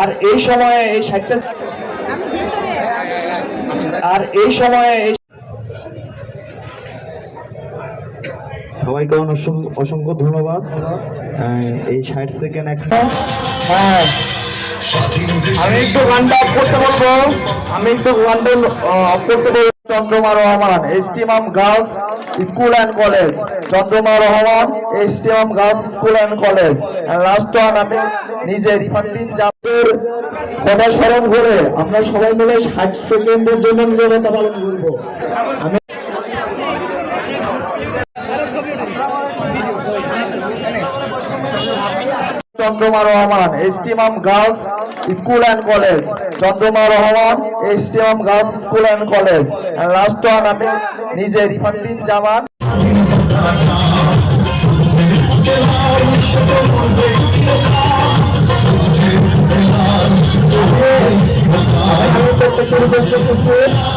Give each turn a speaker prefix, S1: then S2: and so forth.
S1: আর এই সময়ে এই ষাটটা আর এই সময়ে এই সবাইকে অসংখ্য ধন্যবাদ। এই ষাট সেকেন্ড একটা হ্যাঁ। আমি একটু গানটা অফ করতে বলব। আমি একটু গানটা অফ করতে বলব। Chandrama Rahman STM girls school and college. Chandrama Rahman STM girls school and college. Last one আমি নিজে রিফান বিন জাতের কথা স্মরণ করে আমরা সবাই মিলে ষাট সেকেন্ডের জন্য নিরবতা পালন করব। আমি Chandrama Rahman STM girls school and college. Chandrama Rahman STM girls school and college. Last one আমি, নিজে রিফান বিন জামান। করতে শুরু করতেছি